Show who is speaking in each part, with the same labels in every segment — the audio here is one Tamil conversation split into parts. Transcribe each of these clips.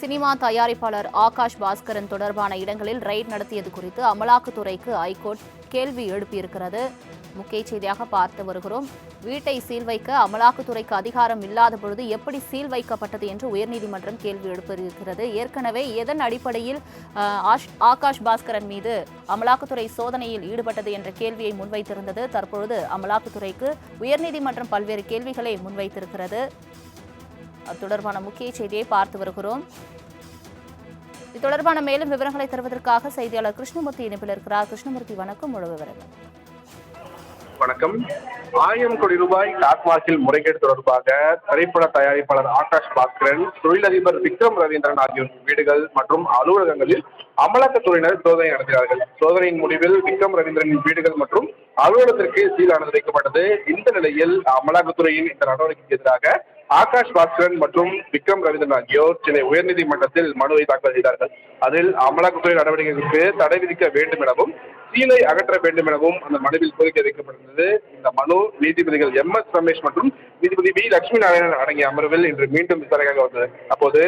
Speaker 1: சினிமா தயாரிப்பாளர் ஆகாஷ் பாஸ்கரன் தொடர்பான இடங்களில் ரெய்ட் நடத்தியது குறித்து அமலாக்கத்துறைக்கு ஐகோர்ட் கேள்வி எழுப்பியிருக்கிறது. முக்கிய செய்தியாக பார்த்து வருகிறோம். வீட்டை சீல் வைக்க அமலாக்கத்துறைக்கு அதிகாரம் இல்லாத பொழுது எப்படி சீல் வைக்கப்பட்டது என்று உயர்நீதிமன்றம் கேள்வி எழுப்பியிருக்கிறது. ஏற்கனவே எதன் அடிப்படையில் ஆஷ்- ஆகாஷ் பாஸ்கரன் மீது அமலாக்கத்துறை சோதனையில் ஈடுபட்டது என்ற கேள்வியை முன்வைத்திருந்தது. தற்பொழுது அமலாக்கத்துறைக்கு உயர்நீதிமன்றம் பல்வேறு கேள்விகளை முன்வைத்திருக்கிறது. அது தொடர்பான முக்கிய செய்தியை பார்த்து வருகிறோம். இது தொடர்பான மேலும் விவரங்களை தருவதற்காக செய்தியாளர் கிருஷ்ணமூர்த்தி இணைப்பில் இருக்கிறார். கிருஷ்ணமூர்த்தி வணக்கம். முழு விவரங்கள்.
Speaker 2: வணக்கம். ஆயிரம் கோடி ரூபாய் டாஸ்மாகில் முறைகேடு தொடர்பாக திரைப்பட தயாரிப்பாளர் ஆகாஷ் பாஸ்கரன் தொழிலதிபர் விக்ரம் ரவீந்திரன் ஆகியோரின் வீடுகள் மற்றும் அலுவலகங்களில் அமலாக்கத்துறையினர் சோதனை நடத்தினார்கள். சோதனையின் முடிவில் விக்ரம் ரவீந்திரனின் வீடுகள் மற்றும் அலுவலகத்திற்கு சீலானது வைக்கப்பட்டது. இந்த நிலையில் அமலாக்கத்துறையின் இந்த நடவடிக்கைக்கு எதிராக ஆகாஷ் பாஸ்கரன் மற்றும் விக்ரம் ரவீந்திரன் ஆகியோர் சென்னை உயர்நீதிமன்றத்தில் மனுவை தாக்கல் செய்தார்கள். அதில் அமலாக்கத்துறை நடவடிக்கைகளுக்கு தடை விதிக்க வேண்டும் எனவும் சீலை அகற்ற வேண்டும் எனவும் அந்த மனுவில் கோரிக்கை வைக்கப்பட்டிருந்தது. இந்த மனு நீதிபதிகள் எம் எஸ் ரமேஷ் மற்றும் நீதிபதி வி லட்சுமி நாராயணன் அடங்கிய அமர்வில் இன்று மீண்டும் விசாரணையாக வந்தது. அப்போது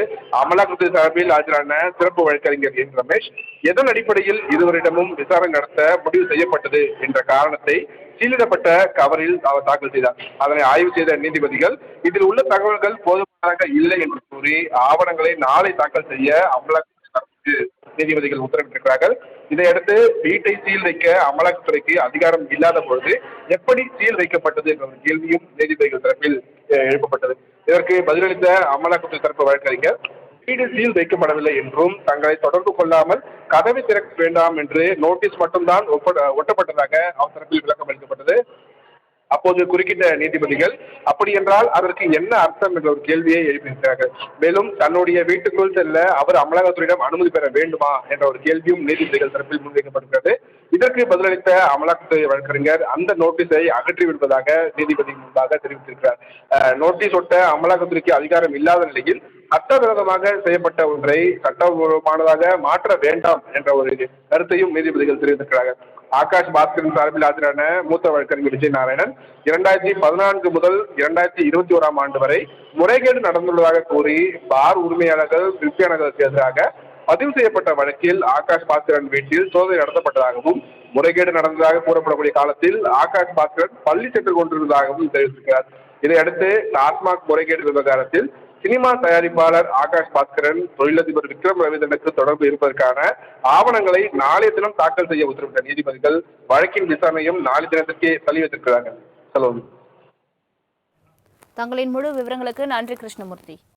Speaker 2: அமலாக்கத்து சார்பில் ஆஜரான சிறப்பு வழக்கறிஞர் என் ரமேஷ் எதன் அடிப்படையில் இருவரிடமும் விசாரணை நடத்த முடிவு செய்யப்பட்டது என்ற காரணத்தை சீலிடப்பட்ட கவரில் அவர் தாக்கல் செய்தார். அதனை ஆய்வு செய்த நீதிபதிகள் இதில் உள்ள தகவல்கள் போதுமானதாக இல்லை என்று கூறி ஆவணங்களை நாளை தாக்கல் செய்ய அமலாக்கத்துறை நீதிபதிகள் உத்தரவிட்டிருக்கிறார்கள். இதையடுத்து வீட்டை சீல் வைக்க அமலாக்கத்துறைக்கு அதிகாரம் இல்லாத பொழுது எப்படி சீல் வைக்கப்பட்டது என்ற கேள்வியும் நீதிபதிகள் தரப்பில் எழுப்பப்பட்டது. இதற்கு பதிலளித்த அமலாக்கத்துறை தரப்பு வழக்கறிஞர் வீடு சீல் வைக்கப்படவில்லை என்றும் தங்களை தொடர்பு கொள்ளாமல் கதவை திறக்க வேண்டாம் என்று நோட்டீஸ் மட்டும்தான் ஒட்டப்பட்டதாக அவர் தரப்பில் விளக்கம் அளிக்கப்பட்டது. அப்போது குறுக்கிட்ட நீதிபதிகள் அப்படி என்றால் அதற்கு என்ன அர்த்தம்? என்ற ஒரு கேள்வியை எழுப்பியிருக்கிறார்கள். மேலும் தன்னுடைய வீட்டுக்குள் செல்ல அவர் அமலாக்கத்துறையிடம் அனுமதி பெற வேண்டுமா என்ற ஒரு கேள்வியும் நீதிபதிகள் தரப்பில் முன்வைக்கப்படுகிறது. இதற்கு பதிலளித்த அமலாக்கத்துறை வழக்கறிஞர் அந்த நோட்டீஸை அகற்றி விடுவதாக நீதிபதி முன்பாக தெரிவித்திருக்கிறார். நோட்டீஸ் ஒட்ட அமலாக்கத்துறைக்கு அதிகாரம் இல்லாத நிலையில் சட்டவிரோதமாக செய்யப்பட்ட ஒன்றை சட்டபூர்வமானதாக மாற்ற வேண்டாம் என்ற ஒரு கருத்தையும் நீதிபதிகள் தெரிவித்திருக்கிறார்கள். ஆகாஷ் பாஸ்கரின் சார்பில் ஆஜரான மூத்த வழக்கறிஞர் விஜய் நாராயணன் இரண்டாயிரத்தி பதினான்கு முதல் இரண்டாயிரத்தி இருபத்தி ஓராம் ஆண்டு வரை முறைகேடு நடந்துள்ளதாக கூறி பார் உரிமையாளர்கள் விற்பனையாளர்களுக்கு எதிராக பதிவு செய்யப்பட்ட வழக்கில் ஆகாஷ் பாஸ்கரன் வீட்டில் சோதனை நடத்தப்பட்டதாகவும் முறைகேடு நடந்ததாக கூறப்படக்கூடிய காலத்தில் ஆகாஷ் பாஸ்கரன் பள்ளி சென்று கொண்டிருந்ததாகவும் தெரிவித்திருக்கிறார். இதையடுத்து டாஸ்மாக் முறைகேடு விவகாரத்தில் சினிமா தயாரிப்பாளர் ஆகாஷ் பாஸ்கரன் தொழிலதிபர் விக்ரம் ரவீந்திரனுக்கு தொடர்பு இருப்பதற்கான ஆவணங்களை நாளைய தினம் தாக்கல் செய்ய உத்தரவிட்ட நீதிபதிகள் வழக்கின் விசாரணையும் நாளை தினத்திற்கே தள்ளி வைத்திருக்கிறார்கள். செலவு.
Speaker 1: தங்களின் முழு விவரங்களுக்கு நன்றி கிருஷ்ணமூர்த்தி.